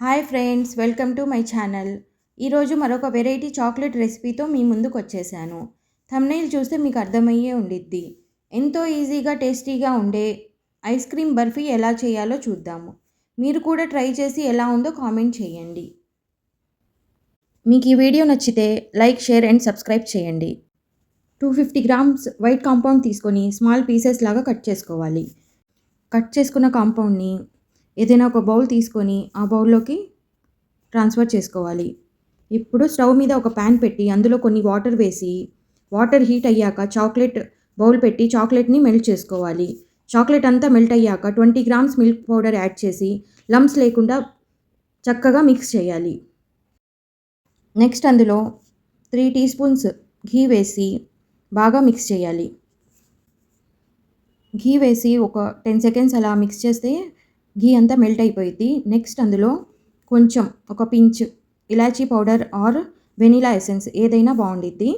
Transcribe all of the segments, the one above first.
Hi friends welcome to my channel. ఈరోజు మరొక variety chocolate రెసిపీతో మీ ముందుకు వచ్చేసాను. థమ్నైల్ చూస్తే మీకు అర్థమయ్యే ఉండిద్ది. ఎంతో ఈజీగా టేస్టీగా ఉండే ఐస్ క్రీమ్ బర్ఫీ ఎలా చేయాలో చూద్దాము మీరు కూడా ట్రై చేసి ఎలా ఉందో కామెంట్ చేయండి. మీకు ఈ వీడియో నచ్చితే లైక్ షేర్ అండ్ సబ్స్క్రైబ్ చేయండి. Two fifty grams white compound తీసుకొని స్మాల్ పీసెస్ లాగా కట్ చేసుకోవాలి. కట్ చేసుకున్న కాంపౌండ్ని ఏదైనా ఒక బౌల్ తీసుకొని ఆ బౌల్లోకి ట్రాన్స్ఫర్ చేసుకోవాలి. ఇప్పుడు స్టవ్ మీద ఒక ప్యాన్ పెట్టి అందులో కొన్ని వాటర్ వేసి వాటర్ హీట్ అయ్యాక చాక్లెట్ బౌల్ పెట్టి చాక్లెట్ని మెల్ట్ చేసుకోవాలి. చాక్లెట్ అంతా మెల్ట్ అయ్యాక twenty grams milk powder add చేసి లమ్స్ లేకుండా చక్కగా మిక్స్ చేయాలి. నెక్స్ట్ అందులో త్రీ టీ స్పూన్స్ ఘీ వేసి బాగా మిక్స్ చేయాలి. ఘీ వేసి ఒక టెన్ సెకండ్స్ అలా మిక్స్ చేస్తే ఘీ అంతా మెల్ట్ అయిపోయింది. నెక్స్ట్ అందులో కొంచెం ఒక పించ్ ఇలాచీ పౌడర్ ఆర్ వెనీలా ఎసెన్స్ ఏదైనా బాగుండిద్ది.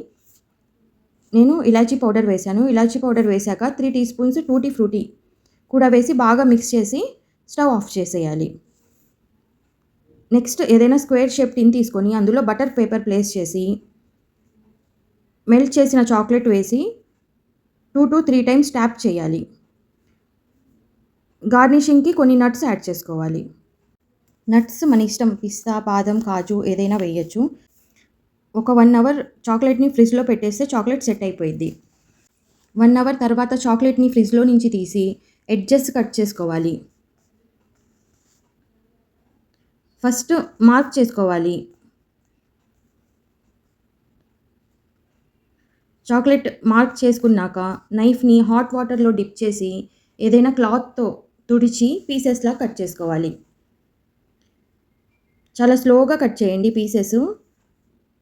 నేను ఇలాచీ పౌడర్ వేశాను. ఇలాచీ పౌడర్ వేశాక three teaspoons tutti frutti కూడా వేసి బాగా మిక్స్ చేసి స్టవ్ ఆఫ్ చేసేయాలి. నెక్స్ట్ ఏదైనా స్క్వేర్ షేప్ టిన్ తీసుకొని అందులో బటర్ పేపర్ ప్లేస్ చేసి మెల్ట్ చేసిన చాక్లెట్ వేసి two to three times tap చేయాలి. గార్నిషింగ్కి కొన్ని నట్స్ యాడ్ చేసుకోవాలి. నట్స్ మన ఇష్టం. పిస్తా బాదం కాజు ఏదైనా వేయచ్చు. ఒక వన్ అవర్ చాక్లెట్ని ఫ్రిడ్జ్లో పెట్టేస్తే చాక్లెట్ సెట్ అయిపోయింది వన్ అవర్ తర్వాత చాక్లెట్ని ఫ్రిడ్జ్లో నుంచి తీసి ఎడ్జెస్ కట్ చేసుకోవాలి. ఫస్ట్ మార్క్ చేసుకోవాలి. చాక్లెట్ మార్క్ చేసుకున్నాక నైఫ్ని హాట్ వాటర్లో డిప్ చేసి ఏదైనా క్లాత్తో తుడిచి పీసెస్లా కట్ చేసుకోవాలి. చాలా స్లోగా కట్ చేయండి పీసెస్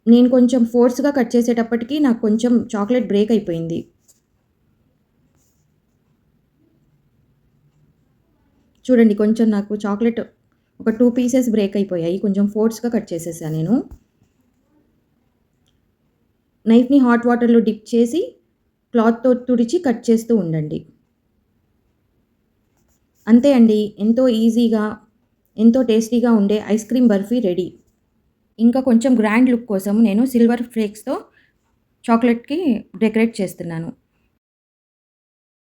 నేను కొంచెం ఫోర్స్గా కట్ చేసేటప్పటికి నాకు కొంచెం చాక్లెట్ బ్రేక్ అయిపోయింది. చూడండి కొంచెం నాకు చాక్లెట్ ఒక టూ పీసెస్ బ్రేక్ అయిపోయాయి. కొంచెం ఫోర్స్గా కట్ చేసేసాను నేను. నైఫ్ని హాట్ వాటర్లో డిప్ చేసి క్లాత్తో తుడిచి కట్ చేస్తూ ఉండండి. అంతే అండి. ఎంతో ఈజీగా ఎంతో టేస్టీగా ఉండే ఐస్ క్రీమ్ బర్ఫీ రెడీ. ఇంకా కొంచెం గ్రాండ్ లుక్ కోసం నేను సిల్వర్ ఫ్లేక్స్తో చాక్లెట్కి డెకరేట్ చేస్తున్నాను.